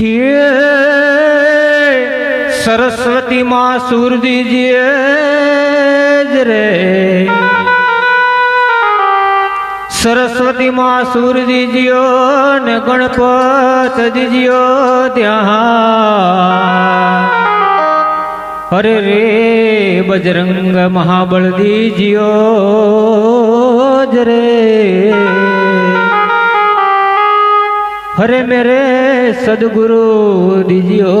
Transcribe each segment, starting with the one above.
હે સરસ્વતી માં સુરદીજીએ જ રે. સરસ્વતી માં સુરદીજીઓ ને ગણપત દીજીઓ ત્યાં. અરે રે બજરંગ મહાબળ દીજીઓ જ રે. હરે મેરે સદગુરુ દીજીઓ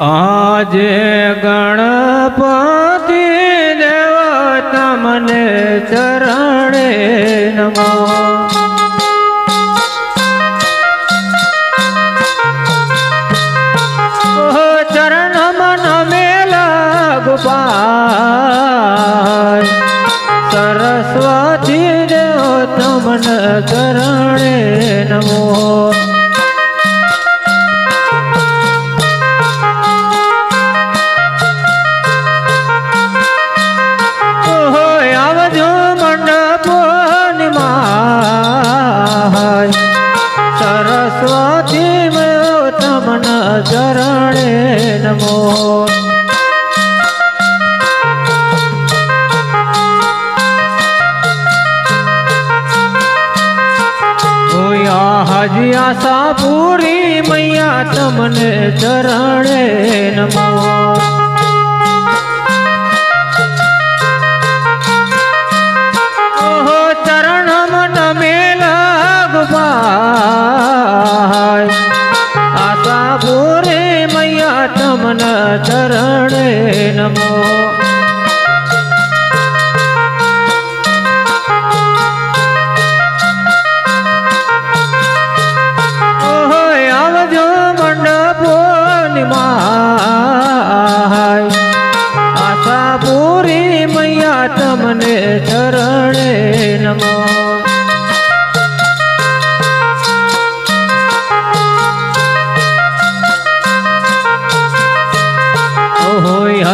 આજે ગણપતિ દેવ તમને ચરણે નમો. ચરણ મન મેલા ગોપાલ. સરસ્વતી દેવ તમને કરણે નમો. સરસ્વતી તમન ચરણે નમો. હાજી આશા પૂરી મૈયા તમને ચરણે નમો.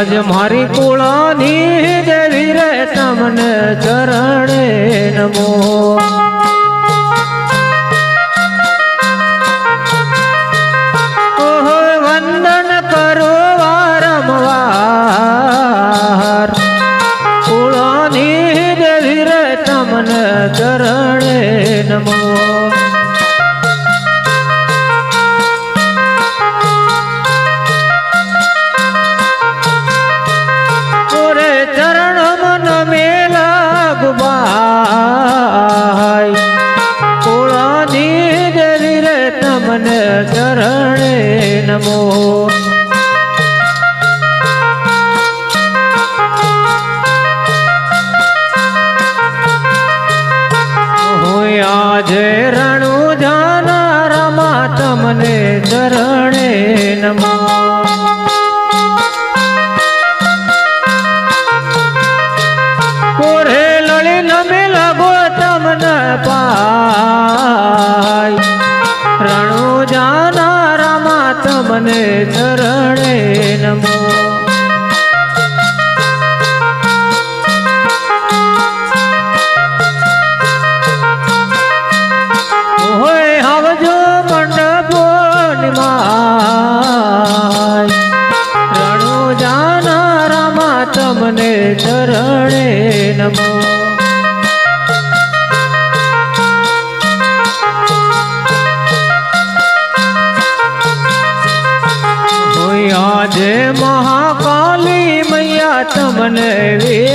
આજ મારી કુળાની દેવી રે તમને ચરણે નમો. વંદન કરો વારંવાર. કુળાની દેવી રે તમને ચરણે નમો. હોય આજે રણુ જાનારામાં તમને ચરણે ચરણે નમો. આજે મહાકાલી મૈયા તમને વેણવું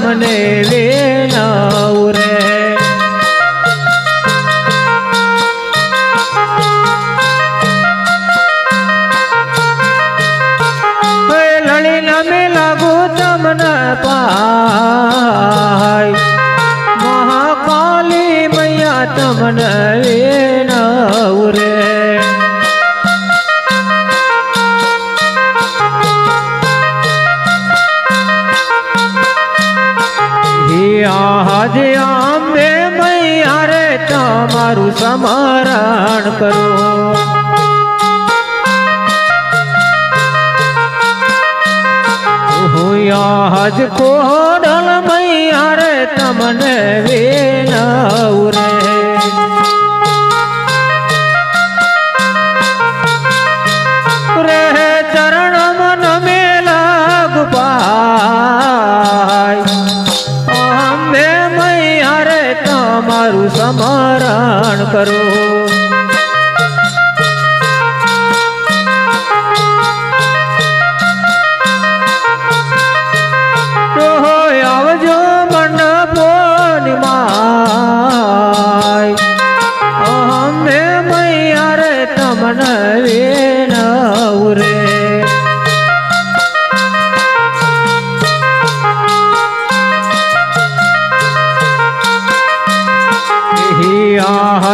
તમને વેણવું રે. હે લળી નમે લાગુ તમને પાય મહાકાલી મૈયા તમને આજે આંબે મૈયા રે તમારું સમરણ કરો. હુયાજ કોડલ તમારું સમારણ કરો.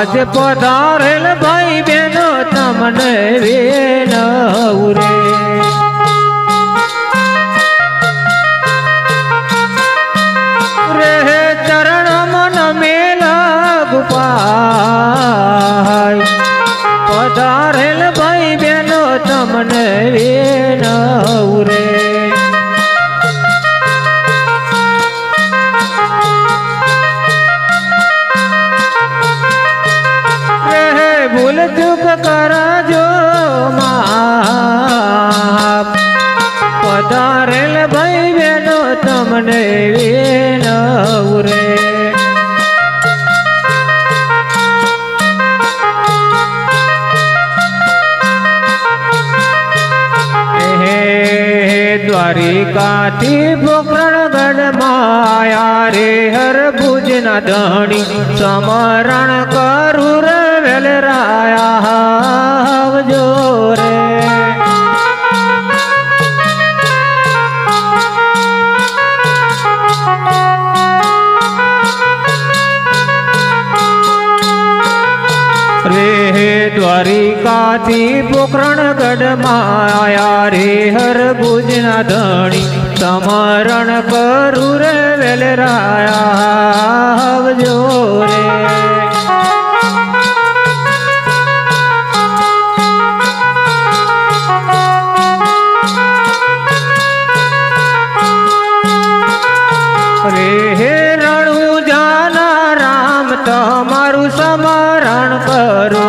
આજ પધારેલ ભાઈ બેનો તમને રે રે ચૂક કરજો પધારેલ ભાઈ બેનો તમને રે દ્વારિકાથી પોખરણગઢ માયા રે હર ભુજના ધણી સમરણ કરું રે વેલરાયા આવજો રે રે દ્વારિકાથી પોખરણગઢ માયા રે હર ભુજના ધણી સમરણ કરું રે વેલરાયા રણુ જાના રામ તમારું સમરણ કરું.